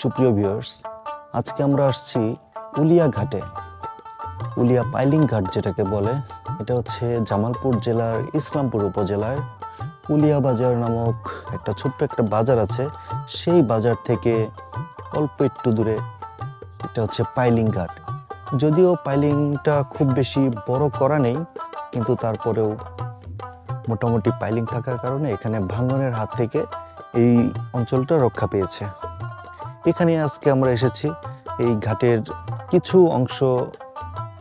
সুপ্রিয় ভিউয়ার্স আজকে আমরা আসছি উলিয়া ঘাটে। উলিয়া পাইলিং ঘাট যেটাকে বলে, এটা হচ্ছে জামালপুর জেলার ইসলামপুর উপজেলার উলিয়া বাজার নামক একটা ছোট্ট একটা বাজার আছে। সেই বাজার থেকে অল্প একটু দূরে এটা হচ্ছে পাইলিং ঘাট। যদিও পাইলিংটা খুব বেশি বড় করা নেই, কিন্তু তারপরেও মোটামুটি পাইলিং থাকার কারণে এখানে ভাঙনের হাত থেকে এই অঞ্চলটা রক্ষা পেয়েছে। এখানে আজকে আমরা এসেছি। এই ঘাটের কিছু অংশ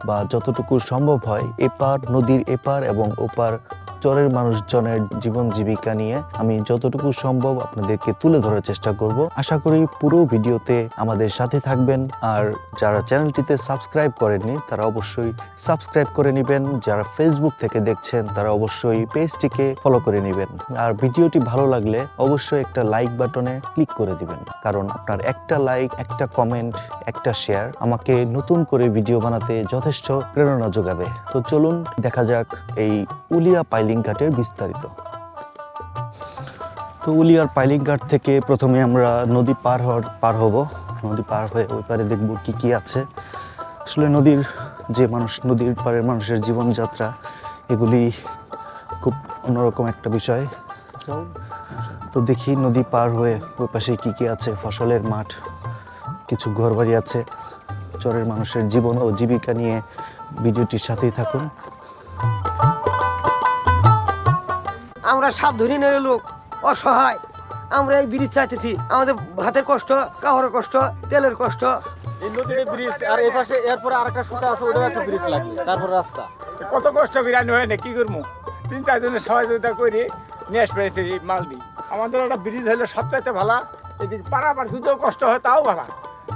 বা যতটুকু সম্ভব হয় এপার, নদীর এপার এবং ওপার চরের মানুষজনের জীবন জীবিকা নিয়ে আমি যতটুকু সম্ভব আপনাদেরকে তুলে ধরার চেষ্টা করব। আশা করি পুরো ভিডিওতে আমাদের সাথে থাকবেন। আর যারা চ্যানেলটিতে সাবস্ক্রাইব করেননি, তারা অবশ্যই সাবস্ক্রাইব করে নেবেন। যারা ফেসবুক থেকে দেখছেন, তারা অবশ্যই পেজটিকে ফলো করে নেবেন। আর ভিডিওটি ভালো লাগলে অবশ্যই একটা লাইক বাটনে ক্লিক করে দিবেন। কারণ আপনার একটা লাইক একটা কমেন্ট একটা শেয়ার আমাকে নতুন করে ভিডিও বানাতে যথেষ্ট প্রেরণা যোগাবে। তো চলুন, দেখা যাক এই উলিয়া পাইলিং ঘাটের বিস্তারিত। তো উলিয়ার পাইলিং ঘাট থেকে প্রথমে আমরা নদী পার হওয়ার, পার হব। নদী পার হয়ে ওই পারে দেখব কি কি আছে। আসলে নদীর যে মানুষ, নদীর পাড়ের মানুষের জীবনযাত্রা, এগুলি খুব অন্যরকম একটা বিষয়। তো দেখি নদী পার হয়ে ওই পাশে কী কী আছে। ফসলের মাঠ, কিছু ঘরবাড়ি আছে। চরের মানুষের জীবন ও জীবিকা নিয়ে ভিডিওটির সাথেই থাকুন। আমরা সাবধানী লোক। অসহায়। আমরা এই ব্রিজ চাইতেছি। আমাদের ভাতের কষ্ট কাহরের কষ্ট তেলের কষ্ট। এই নদীতে ব্রিজ আর এই পাশে এরপরে আরেকটা সুতা আছে ওটাও একটা ব্রিজ লাগবে। তারপর রাস্তা। কত কষ্ট করে হয় না কি করব? তিন চারজনের সহযোগিতা করে নিয়ে আসবে এই মাল দিই আমাদের একটা ব্রিজ হলে সবচাইতে ভালো এদিকে পারাবার যদিও কষ্ট হয় তাও ভালো।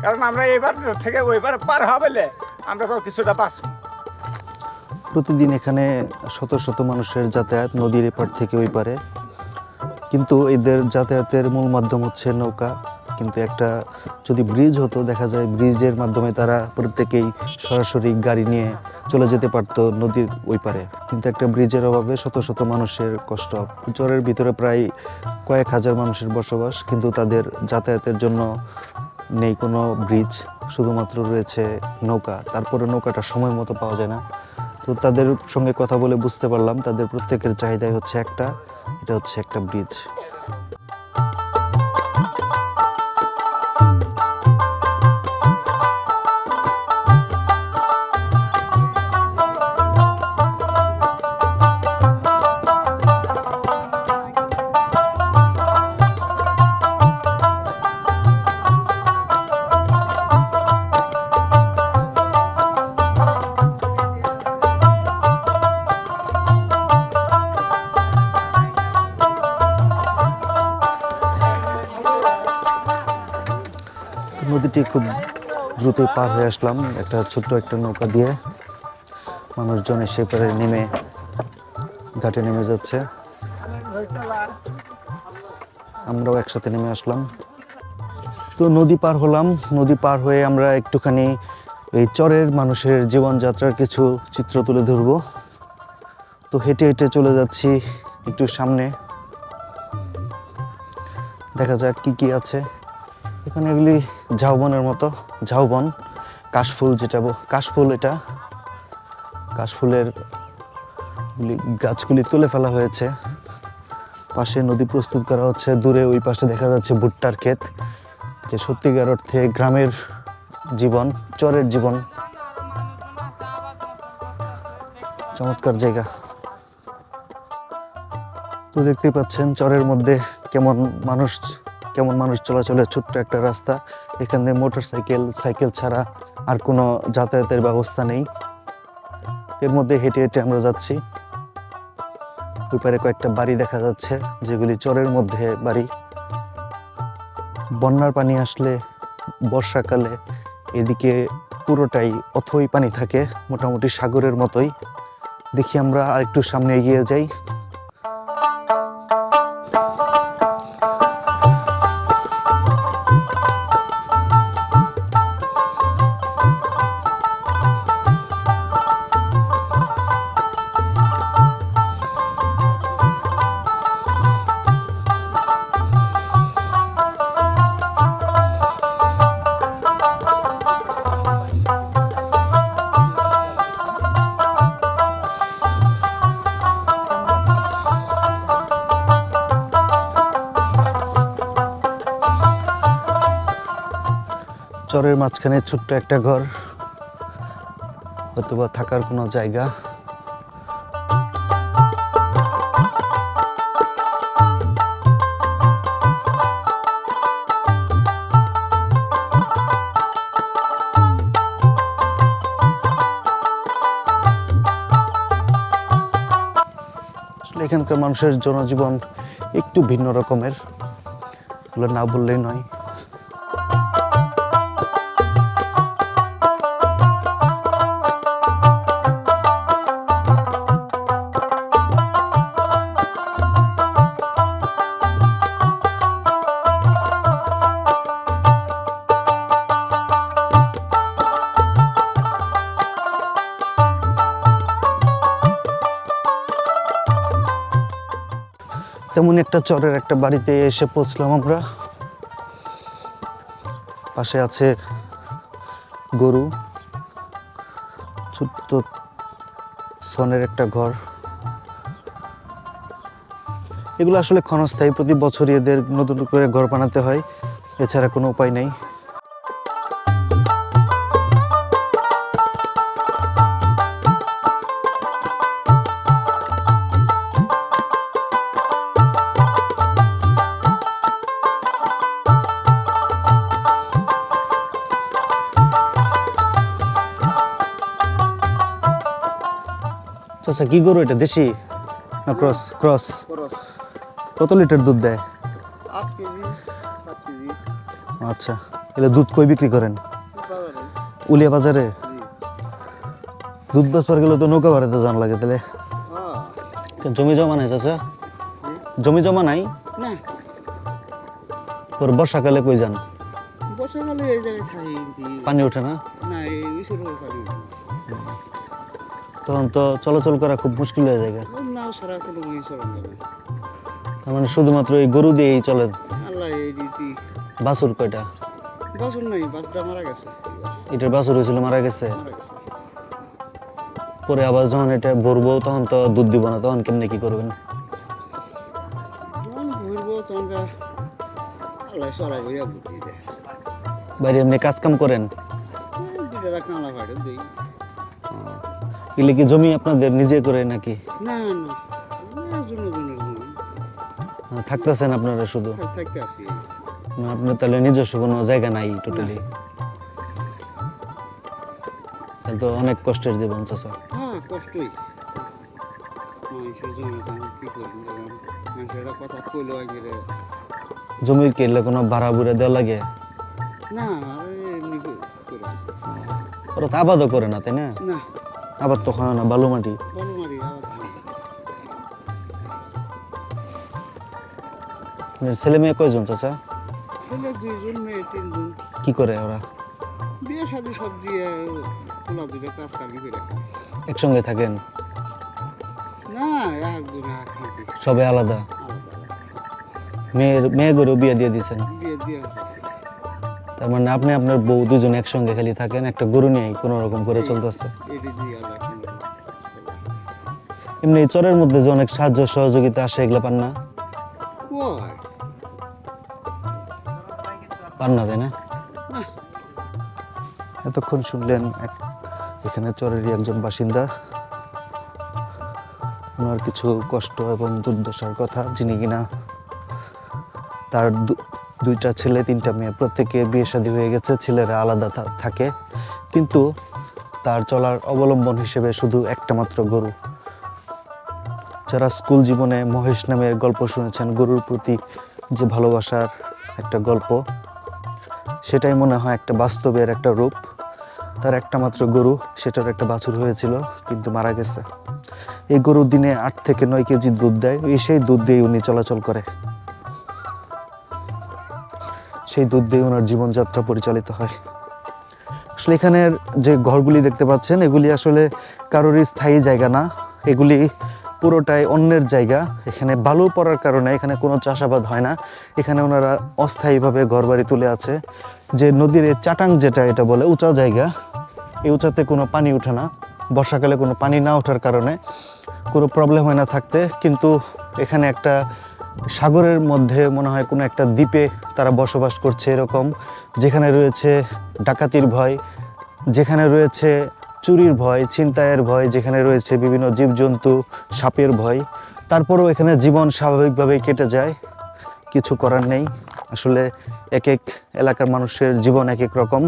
কারণ আমরা এবার থেকে ওইবার পার হবেলে আমরা তো কিছুটা বাঁচবো। প্রতিদিন এখানে শত শত মানুষের যাতায়াত নদীর এপার থেকে ওই পারে। কিন্তু এদের যাতায়াতের মূল মাধ্যম হচ্ছে নৌকা। কিন্তু একটা যদি ব্রিজ হতো, দেখা যায় ব্রিজের মাধ্যমে তারা প্রত্যেকেই সরাসরি গাড়ি নিয়ে চলে যেতে পারতো নদীর ওই পারে। কিন্তু একটা ব্রিজের অভাবে শত শত মানুষের কষ্ট। চরের ভিতরে প্রায় কয়েক হাজার মানুষের বসবাস, কিন্তু তাদের যাতায়াতের জন্য নেই কোনো ব্রিজ। শুধুমাত্র রয়েছে নৌকা। তারপরে নৌকাটা সময় মতো পাওয়া যায় না। তো তাদের সঙ্গে কথা বলে বুঝতে পারলাম, তাদের প্রত্যেকের চাহিদাই হচ্ছে একটা, এটা হচ্ছে একটা ব্রিজ নদীটি খুব দ্রুত পার হয়ে আসলাম। একটা ছোট্ট একটা নৌকা দিয়ে মানুষজন এসে পরে নেমে, ঘাটে নেমে যাচ্ছে। আমরাও একসাথে নেমে আসলাম। তো নদী পার হলাম। নদী পার হয়ে আমরা একটুখানি এই চরের মানুষের জীবনযাত্রার কিছু চিত্র তুলে ধরব। তো হেঁটে হেঁটে চলে যাচ্ছি একটু সামনে। দেখা যাক কি কি আছে। এখানে এগুলি ঝাউবনের মতো, ঝাউবন, কাশফুল যেটা কাশফুল এটা। কাশফুলের গাছগুলি তুলে ফেলা হয়েছে। পাশে নদী প্রস্তুত করা হচ্ছে, দূরে ওই পাশে দেখা যাচ্ছে ভুট্টার ক্ষেত, যে সত্যিকার অর্থে গ্রামের জীবন, চরের জীবন। চমৎকার জায়গা। তো দেখতে পাচ্ছেন, চরের মধ্যে কেমন মানুষ কেমন মানুষ চলাচলের ছোট্ট একটা রাস্তা। এখানে মোটর সাইকেল সাইকেল ছাড়া আর কোনো যাতায়াতের ব্যবস্থা নেই। এর মধ্যে হেঁটে হেঁটে আমরা যাচ্ছি। ওই পারে কয়েকটা বাড়ি দেখা যাচ্ছে, যেগুলি চরের মধ্যে বাড়ি। বন্যার পানি আসলে বর্ষাকালে এদিকে পুরোটাই অথই পানি থাকে, মোটামুটি সাগরের মতোই। দেখি আমরা আরেকটু সামনে এগিয়ে যাই। চরের মাঝখানে ছোট্ট একটা ঘর অথবা থাকার কোনো জায়গা। এখানকার মানুষের জনজীবন একটু ভিন্ন রকমের না বললেই নয়। তেমন একটা চরের একটা বাড়িতে এসে পৌঁছলাম আমরা। পাশে আছে গরু, ছোট্ট সনের একটা ঘর। এগুলো আসলে ক্ষণস্থায়ী, প্রতি বছরই এদের নতুন করে ঘর বানাতে হয়। এছাড়া কোনো উপায় নেই। চাচা কি গরু এটা? দেশি? না ক্রস? ক্রস। কত লিটার দুধ দেয়? আচ্ছা এলে দুধ কই বিক্রি করেন? উলিয়া বাজারে? দুধ বেচবার গেলে তো নৌকা ভাড়াতে জান লাগে তাহলে। জমি জমা নাই চাচা? জমি জমা নাই? না। তোর বর্ষাকালে কই যান? বর্ষাকালে এই জায়গায় পানি ওঠে না? তখন তো চলাচল করা খুব মুশকিল হয়ে যাবে তার মানে শুধুমাত্র এই গরু দিয়েই চলে। আল্লাহ এই রীতি। বাছুর কয়টা? বাসন নাই বাসটা মারা গেছে। এটার বাছুর হয়েছিল মারা গেছে? পরে আবার যখন এটা ভরবো তখন তো দুধ দিব না তখন কেমনে কি করবেন? বাইরে এমনি কাজ কাম করেন? এগুলি কি জমি আপনাদের নিজে করে নাকি? না না। থাকতেছেন আপনারা শুধু? মানে আপনার তাহলে নিজস্ব কোনো জায়গা নাই টোটালি তাহলে তো অনেক কষ্টের জীবন চাষা হ্যাঁ কষ্টই। জমির কেলে কোনো ভাড়া বুড়া দেওয়া লাগে? না ওরা তো আবাদও করে না তাই না। আবার তো হয় না বালু মাটি। আপনার ছেলে মেয়ে কয়জন চাচা? ছেলে দুইজন মেয়ে তিনজন। কি করে ওরা? বিয়ে শাদি সব দিয়ে খোলা দুটো কাজ কামি করে। একসঙ্গে থাকেন? না একজন সবে আলাদা। মেয়ের মেয়ে গরেও বিয়ে দিয়ে দিয়েছেন? বিয়ে দিয়ে তার মানে আপনি আপনার বউ দুজন একসঙ্গে খালি থাকেন, একটা গরু নিয়ে কোনো রকম করে চলতেছে। এমনি চরের মধ্যে যে অনেক সাহায্য সহযোগিতা আসে, এগুলো পান না? পান না, তাই না? এতক্ষণ শুনলেন এক, এখানে চরেরই একজন বাসিন্দা। ওনার কিছু কষ্ট এবং দুর্দশার কথা, যিনি কিনা তার দুইটা ছেলে, তিনটা মেয়ে। প্রত্যেকে বিয়ে শাদী হয়ে গেছে, ছেলেরা আলাদা থাকে। কিন্তু তার চলার অবলম্বন হিসেবে শুধু একটা মাত্র গরু। যারা স্কুল জীবনে মহেশ নামের গল্প শুনেছেন, গরুর প্রতি যে ভালোবাসার একটা গল্প, সেটাই মনে হয় একটা বাস্তবের একটা রূপ। তার একটা মাত্র গরু, সেটার একটা বাছুর হয়েছিল, কিন্তু মারা গেছে। এই গরু দিনে আট থেকে নয় কেজি দুধ দেয়, এই সেই দুধ দিয়ে উনি চলাচল করে। সেই দুধ দিয়ে ওনার জীবনযাত্রা পরিচালিত হয়। আসলে এখানের যে ঘরগুলি দেখতে পাচ্ছেন, এগুলি আসলে কারোরই স্থায়ী জায়গা না। এগুলি পুরোটাই অন্যের জায়গা। এখানে বালু পড়ার কারণে এখানে কোনো চাষাবাদ হয় না। এখানে ওনারা অস্থায়ীভাবে ঘরবাড়ি তুলে আছে। যে নদীর চাটাং যেটা এটা বলে, উঁচা জায়গা। এই উঁচাতে কোনো পানি ওঠে না। বর্ষাকালে কোনো পানি না ওঠার কারণে কোনো প্রবলেম হয় না থাকতে। কিন্তু এখানে একটা সাগরের মধ্যে মনে হয় কোনো একটা দ্বীপে তারা বসবাস করছে এরকম, যেখানে রয়েছে ডাকাতির ভয়, যেখানে রয়েছে চুরির ভয়, ছিনতাইয়ের ভয়, যেখানে রয়েছে বিভিন্ন জীবজন্তু সাপের ভয়। তারপরেও এখানে জীবন স্বাভাবিকভাবেই কেটে যায়, কিছু করার নেই। আসলে এক এক এলাকার মানুষের জীবন এক এক রকম।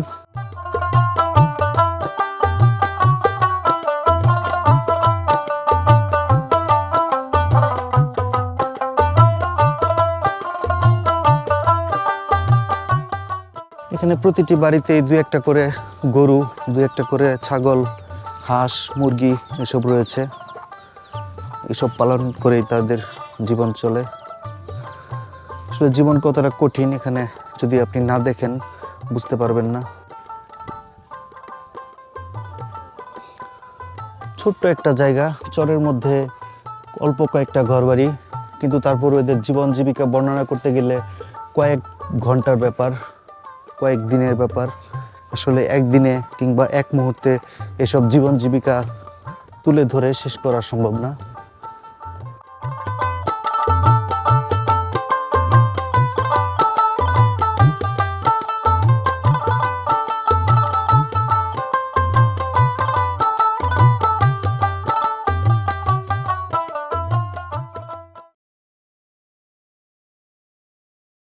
এখানে প্রতিটি বাড়িতেই দু একটা করে গরু, দু একটা করে ছাগল, হাঁস, মুরগি এসব রয়েছে। এসব পালন করেই তাদের জীবন চলে। আসলে জীবন কতটা কঠিন এখানে যদি আপনি না দেখেন, বুঝতে পারবেন না। ছোট্ট একটা জায়গা, চরের মধ্যে অল্প কয়েকটা ঘরবাড়ি, কিন্তু তারপর এদের জীবন জীবিকা বর্ণনা করতে গেলে কয়েক ঘণ্টার ব্যাপার। কয়েক দিনের ব্যাপার। আসলে একদিনে কিংবা এক মুহূর্তে এসব জীবন জীবিকা তুলে ধরে শেষ করা সম্ভব না।